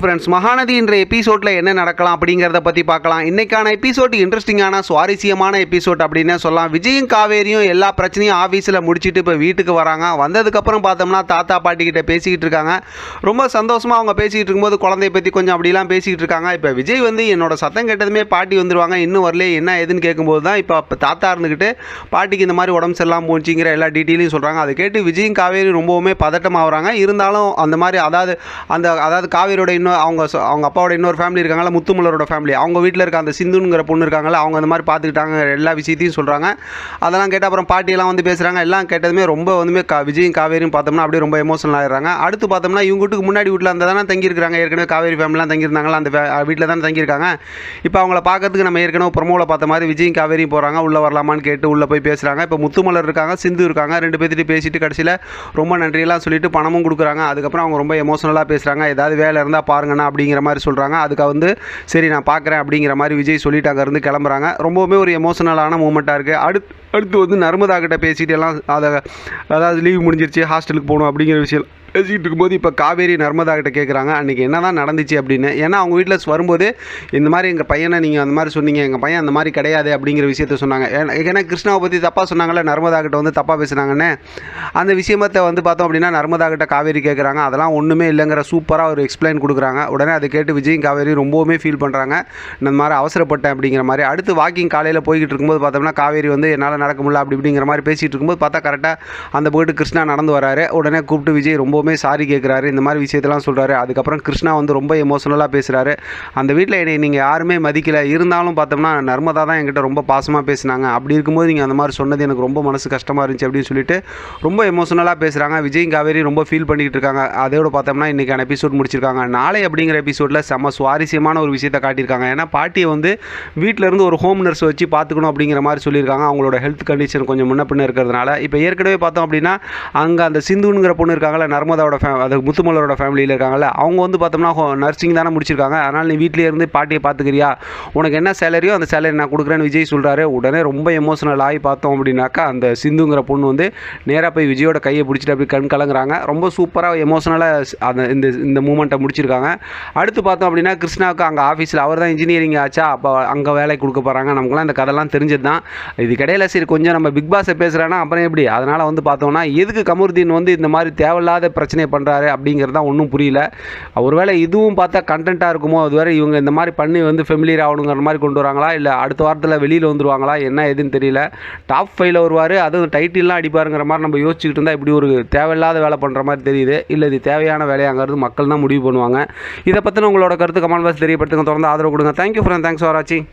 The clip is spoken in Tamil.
ஃப்ரெண்ட்ஸ் மகாநதி என்ற எபிசோடில் என்ன நடக்கலாம் அப்படிங்கிறத பற்றி பார்க்கலாம். இன்னைக்கான எபிசோட் இன்ட்ரெஸ்டிங்கான சுவாரஸ்யமான எபிசோட் அப்படின்னு சொல்லலாம். விஜயும் காவேரியும் எல்லா பிரச்சனையும் ஆஃபீஸில் முடிச்சுட்டு இப்போ வீட்டுக்கு வராங்க. வந்ததுக்கப்புறம் பார்த்தோம்னா தாத்தா பாட்டி கிட்ட பேசிக்கிட்டு இருக்காங்க. ரொம்ப சந்தோஷமாக அவங்க பேசிக்கிட்டு இருக்கும்போது குழந்தைய பற்றி கொஞ்சம் அப்படிலாம் பேசிக்கிட்டு இருக்காங்க. இப்போ விஜய் வந்து என்னோட சத்தம் கேட்டதுமே பாட்டி வந்துருவாங்க. இன்னும் வரல என்ன ஏதுன்னு கேட்கும்போது தான் இப்போ தாத்தா இருந்துக்கிட்டு பாட்டிக்கு இந்த மாதிரி உடம்பு சரியில்லாம போச்சுங்கிற எல்லா டீட்டெயிலையும் சொல்கிறாங்க அதை கேட்டு விஜயும் காவேரி ரொம்பவுமே பதட்டமாகறாங்க இருந்தாலும் அந்த மாதிரி அதாவது அந்த அதாவது காவேரியோட இன்னும் அவங்க அவங்க அப்பாவோட இன்னொரு ஃபேமிலி இருக்காங்களா முத்துமலரோட ஃபேமிலி அவங்க வீட்டில் இருக்க அந்த சிந்துங்கிற பொண்ணு இருக்காங்களா அவங்க அந்த மாதிரி பார்த்துக்கிட்டாங்க எல்லா விஷயத்தையும் சொல்கிறாங்க அதெல்லாம் கேட்டால் அப்புறம் பாட்டியெல்லாம் வந்து பேசுகிறாங்க எல்லாம் கேட்டதுமே ரொம்ப வந்துமே கா விஜயும் காவேரியும் பார்த்தோம்னா அப்படியே ரொம்ப எமோஷனல் ஆகிடுறாங்க அடுத்து பார்த்தோம்னா இவங்க வீட்டுக்கு முன்னாடி வீட்டில் அந்த தானே தங்கியிருக்காங்க ஏற்கனவே காவேரி ஃபேமிலிலாம் தங்கியிருந்தாங்களா அந்த வீட்டில் தானே தங்கியிருக்காங்க. இப்போ அவங்கள பார்க்கறதுக்கு நம்ம ஏற்கனவே ப்ரொமோவில் பார்த்த மாதிரி விஜயும் காவேரியும் போகிறாங்க உள்ளே வரலாமான்னு கேட்டு உள்ளே போய் பேசுகிறாங்க இப்போ முத்துமலர் இருக்காங்க சிந்து இருக்காங்க ரெண்டு பேர்த்திட்டு பேசிட்டு கடைசியில் ரொம்ப நன்றியெல்லாம் சொல்லிட்டு பணமும் கொடுக்குறாங்க. அதுக்கப்புறம் அவங்க ரொம்ப எமோஷனலாக பேசுகிறாங்க ஏதாவது வேலை இருந்தால் பா பாருங்கண்ணா அப்படிங்கிற மாதிரி சொல்கிறாங்க அதுக்காக வந்து சரி நான் பார்க்குறேன் அப்படிங்கிற மாதிரி விஜய் சொல்லிட்டு அங்கேருந்து கிளம்புறாங்க. ரொம்பவுமே ஒரு எமோஷனலான மூமெண்ட்டாக இருக்குது அடுத்து அடுத்து வந்து நர்மதா கிட்ட பேசிட்டு எல்லாம் அதை அதாவது லீவ் முடிஞ்சிருச்சு ஹாஸ்டலுக்கு போகணும் அப்படிங்கிற விஷயம் பேசிகிட்டு இருக்கும்போது இப்போ காவேரி நர்மதா கிட்ட கேட்குறாங்க அன்றைக்கி என்ன தான் நடந்துச்சு? அப்படின்னு. ஏன்னா அவங்க வீட்டில் வரும்போது இந்த மாதிரி எங்கள் பையனை நீங்கள் அந்த மாதிரி சொன்னீங்க எங்கள் பையன் அந்த மாதிரி கிடையாது அப்படிங்கிற விஷயத்த சொன்னாங்க. ஏன்னா- ஏன்னா கிருஷ்ணாவை பற்றி தப்பாக சொன்னாங்கல்ல நர்மதா கிட்ட வந்து தப்பாக பேசுனாங்கன்னு. அந்த விஷயத்தை வந்து பார்த்தோம் அப்படின்னா நர்மதா கிட்ட காவேரி கேட்குறாங்க அதெல்லாம் ஒன்றுமே இல்லைங்கிற சூப்பராக ஒரு எக்ஸ்பிளைன் கொடுக்குறாங்க. உடனே அதை கேட்டு விஜயும் காவேரி ரொம்பவுமே ஃபீல் பண்ணுறாங்க இந்த மாதிரி அவசரப்பட்டேன் அப்படிங்கிற மாதிரி. அடுத்து வாக்கிங் காலையில் போய்கிட்டு இருக்கும்போது பார்த்தோம்னா காவேரி வந்து என்னால் நடக்க முடியல அப்படி இப்படிங்கிற மாதிரி பேசிகிட்டு இருக்கும்போது பார்த்தா கரெக்டாக அந்த போயிட்டு கிருஷ்ணா நடந்து வராரு. உடனே கூப்பிட்டு விஜய் ரொம்ப ரொம்பவுமே சாரி கேட்குறாரு இந்த மாதிரி விஷயத்தெல்லாம் சொல்கிறாரு அதுக்கப்புறம் கிருஷ்ணா வந்து ரொம்ப எமோஷனலாக பேசுகிறாரு அந்த வீட்டில் என்னை நீங்கள் யாருமே மதிக்கல. இருந்தாலும் பார்த்தோம்னா நர்மதா தான் என்கிட்ட ரொம்ப பாசமாக பேசினாங்க. அப்படி இருக்கும்போது நீங்கள் அந்த மாதிரி சொன்னது எனக்கு ரொம்ப மனசு கஷ்டமாக இருந்துச்சு அப்படின்னு சொல்லிட்டு ரொம்ப எமோஷனலாக பேசுகிறாங்க விஜய் காவேரி ரொம்ப ஃபீல் பண்ணிக்கிட்டு இருக்காங்க. அதோட பார்த்தோம்னா இன்றைக்கான எபிசோட் முடிச்சிருக்காங்க. நாளை அப்படிங்கிற எபிசோடில் செம்ம சுவாரஸ்யமான ஒரு விஷயத்தை காட்டியிருக்காங்க. ஏன்னா பாட்டியை வந்து வீட்டில் இருந்து ஒரு ஹோம் நர்ஸ் வச்சு பார்த்துக்கணும் அப்படிங்கிற மாதிரி சொல்லியிருக்காங்க. அவங்களோட ஹெல்த் கண்டிஷன் கொஞ்சம் முன்ன பின்ன இருக்கிறதுனால. இப்போ ஏற்கனவே பார்த்தோம் அப்படின்னா அங்கே அந்த சிந்துங்கிற பொண்ணு இருக்காங்கல்ல நர்மதாவோட ஃபே அது முத்துமலரோட ஃபேமிலியில் இருக்காங்கல்ல அவங்க வந்து பார்த்தோம்னா நர்சிங் தானே முடிச்சிருக்காங்க. அதனால் நீ வீட்டிலே இருந்து பாட்டியை பார்த்துக்கிறியா உனக்கு என்ன சேலரியோ அந்த சேலரி நான் கொடுக்குறேன்னு விஜய் சொல்கிறாரு உடனே ரொம்ப எமோஷனல் ஆகி பார்த்தோம் அப்படின்னாக்கா அந்த சிந்துங்கிற பொண்ணு வந்து நேராக போய் விஜயோட கையை பிடிச்சிட்டு அப்படி கண் கலங்குறாங்க. ரொம்ப சூப்பராக எமோஷனலாக அந்த இந்த இந்த மூமெண்ட்டை முடிச்சிருக்காங்க. அடுத்து பார்த்தோம் அப்படின்னா கிருஷ்ணாவுக்கு அங்கே ஆஃபீஸில் அவர் தான் இன்ஜினியரிங் ஆச்சா? அப்போ அங்கே வேலை கொடுக்க போகிறாங்க நமக்குலாம் இந்த கதைலாம் தெரிஞ்சது தான் இது இடையில சரி கொஞ்சம் நம்ம பிக் பாஸை பேசுகிறேன்னா அப்புறம் எப்படி? அதனால் வந்து பார்த்தோம்னா எதுக்கு கமருதீன் வந்து இந்த மாதிரி தேவையில்லாத பிரச்சனையை பண்ணுறாரு அப்படிங்கிறது தான் ஒன்றும் புரியல. ஒருவேளை இதுவும் பார்த்தா கண்டென்ட்டாக இருக்குமோ? அதுவரை இவங்க இந்த மாதிரி பண்ணி வந்து ஃபெமிலியர் ஆகணுங்கிற மாதிரி கொண்டு வராங்களா? இல்லை அடுத்த வாரத்தில் வெளியில் வந்துருவாங்களா? என்ன எதுன்னு தெரியல. டாப் ஃபைவ்ல வருவார் அதுவும் டைட்டில்லாம் அடிப்பாருங்கிற மாதிரி நம்ம யோசிச்சுக்கிட்டு இருந்தால் இப்படி ஒரு தேவையில்லாத வேலை பண்ணுற மாதிரி தெரியுது. இல்லை இது தேவையான வேலையாங்கிறது மக்கள் தான் முடிவு பண்ணுவாங்க. இதை பற்றின உங்களோட கருத்து கமெண்ட் பாக்ஸ் தெரியப்படுத்துங்க. தொடர்ந்து ஆதரவு கொடுங்க. தேங்க்யூ ஃப்ரெண்ட் தேங்க்ஸ் ஃபார் வாட்சிங்